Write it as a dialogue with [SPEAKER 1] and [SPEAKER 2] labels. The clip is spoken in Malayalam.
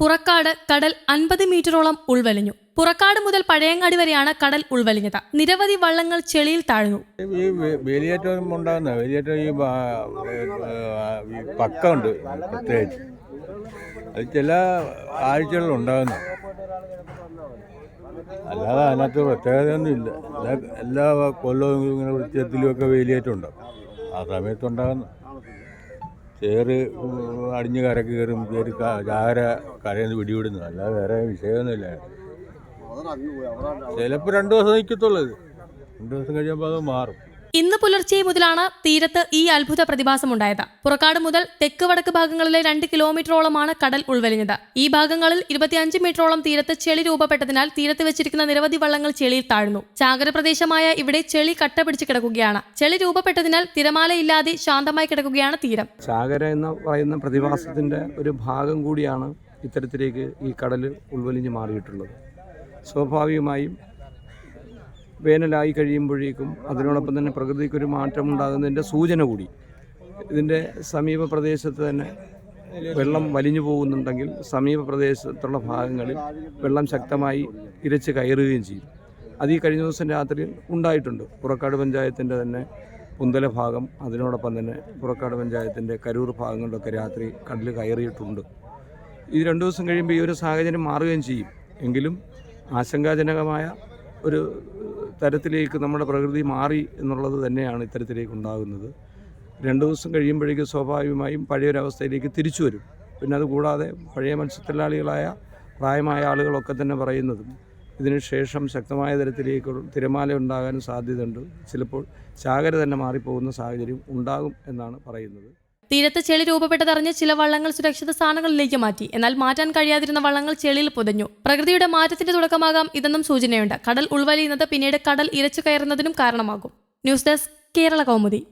[SPEAKER 1] പുറക്കാട് കടൽ അൻപത് മീറ്ററോളം ഉൾവലിഞ്ഞു. പുറക്കാട് മുതൽ പഴയങ്ങാടി വരെയാണ് കടൽ ഉൾവലിഞ്ഞത്. നിരവധി വള്ളങ്ങൾ ചെളിയിൽ താഴ്ന്നു.
[SPEAKER 2] ഈ വേലിയേറ്റം ഉണ്ടാകുന്ന വേലിയേറ്റം ഈ ഈ പക്കമുണ്ട് പ്രത്യേകിച്ച്. അത് ചില ആഴ്ചകളിൽ ഉണ്ടാകുന്നു. അല്ലാതെ അതിനകത്ത് പ്രത്യേകതയൊന്നും ഇല്ല. എല്ലാ കൊല്ലവും ഇങ്ങനെ വൃത്തിയത്തിലും ഒക്കെ വേലിയേറ്റം ഉണ്ടാകും. ആ സമയത്ത് ഉണ്ടാകുന്ന. ചേറ് അടിഞ്ഞ് കരക്ക് കയറും ചേര് ചാര ചാകര കരയിൽ നിന്ന് പിടിവിടുന്നു. അല്ലാതെ വേറെ വിഷയമൊന്നുമില്ല. ചിലപ്പോൾ രണ്ട് ദിവസം നിൽക്കത്തുള്ളത് രണ്ട് ദിവസം കഴിയുമ്പോൾ അത് മാറും.
[SPEAKER 1] ഇന്ന് പുലർച്ചെ മുതലാണ് തീരത്ത് ഈ അത്ഭുത പ്രതിഭാസം ഉണ്ടായത് പുറക്കാട് മുതൽ തെക്ക് വടക്ക് ഭാഗങ്ങളിലെ രണ്ട് കിലോമീറ്ററോളമാണ് കടൽ ഉൾവലിഞ്ഞത്. ഈ ഭാഗങ്ങളിൽ ഇരുപത്തിയഞ്ച് മീറ്ററോളം തീരത്ത് ചെളി രൂപപ്പെട്ടതിനാൽ തീരത്ത് വെച്ചിരിക്കുന്ന നിരവധി വള്ളങ്ങൾ ചെളിയിൽ താഴ്ന്നു. ചാകര പ്രദേശമായ ഇവിടെ ചെളി കട്ട പിടിച്ച് കിടക്കുകയാണ്. ചെളി രൂപപ്പെട്ടതിനാൽ തിരമാലയില്ലാതെ ശാന്തമായി കിടക്കുകയാണ് തീരം.
[SPEAKER 3] ചാകര എന്ന് പറയുന്ന പ്രതിഭാസത്തിന്റെ ഒരു ഭാഗം കൂടിയാണ് ഇത്തരത്തിലേക്ക് ഈ കടൽ ഉൾവലിഞ്ഞ് മാറിയിട്ടുള്ളത്. സ്വാഭാവികമായും വേനലായി കഴിയുമ്പോഴേക്കും അതിനോടൊപ്പം തന്നെ പ്രകൃതിക്കൊരു മാറ്റം ഉണ്ടാകുന്നതിന്റെ സൂചന കൂടി. ഇതിന്റെ സമീപ പ്രദേശത്ത് തന്നെ വെള്ളം വലിഞ്ഞു പോകുന്നുണ്ടെങ്കിൽ സമീപ പ്രദേശത്തുള്ള ഭാഗങ്ങളിൽ വെള്ളം ശക്തമായി ഇരച്ച് കയറുകയും ചെയ്യും. അത് ഈ കഴിഞ്ഞ ദിവസം രാത്രിയിൽ ഉണ്ടായിട്ടുണ്ട്. പുറക്കാട് പഞ്ചായത്തിന്റെ തന്നെ പുന്തല ഭാഗം അതിനോടൊപ്പം തന്നെ പുറക്കാട് പഞ്ചായത്തിന്റെ കരൂർ ഭാഗങ്ങളിലൊക്കെ രാത്രി കടൽ കയറിയിട്ടുണ്ട്. ഇത് രണ്ടു ദിവസം കഴിയുമ്പോൾ ഈ ഒരു സാഹചര്യം മാറുകയും ചെയ്യും. എങ്കിലും ആശങ്കാജനകമായ ഒരു തരത്തിലേക്ക് നമ്മുടെ പ്രകൃതി മാറി എന്നുള്ളത് തന്നെയാണ് ഇത്തരത്തിലേക്ക് ഉണ്ടാകുന്നത്. രണ്ട് ദിവസം കഴിയുമ്പോഴേക്കും സ്വാഭാവികമായും പഴയൊരവസ്ഥയിലേക്ക് തിരിച്ചു വരും. പിന്നെ അതുകൂടാതെ പഴയ മത്സ്യത്തൊഴിലാളികളായ പ്രായമായ ആളുകളൊക്കെ തന്നെ പറയുന്നതും ഇതിനുശേഷം ശക്തമായ തരത്തിലേക്ക് തിരമാല ഉണ്ടാകാനും സാധ്യതയുണ്ട്. ചിലപ്പോൾ ചാകര തന്നെ മാറിപ്പോകുന്ന സാഹചര്യം ഉണ്ടാകും എന്നാണ് പറയുന്നത്.
[SPEAKER 1] തീരത്ത് ചെളി രൂപപ്പെട്ടതറിഞ്ഞ് ചില വള്ളങ്ങൾ സുരക്ഷിത സ്ഥാനങ്ങളിലേക്ക് മാറ്റി. എന്നാൽ മാറ്റാൻ കഴിയാതിരുന്ന വള്ളങ്ങൾ ചെളിയിൽ പുതഞ്ഞു. പ്രകൃതിയുടെ മാറ്റത്തിന്റെ തുടക്കമാകാം ഇതെന്നും സൂചനയുണ്ട്. കടൽ ഉൾവലിയുന്നത് പിന്നീട് കടൽ ഇരച്ചു കയറുന്നതിനും കാരണമാകും. News desk Kerala Kaumudi.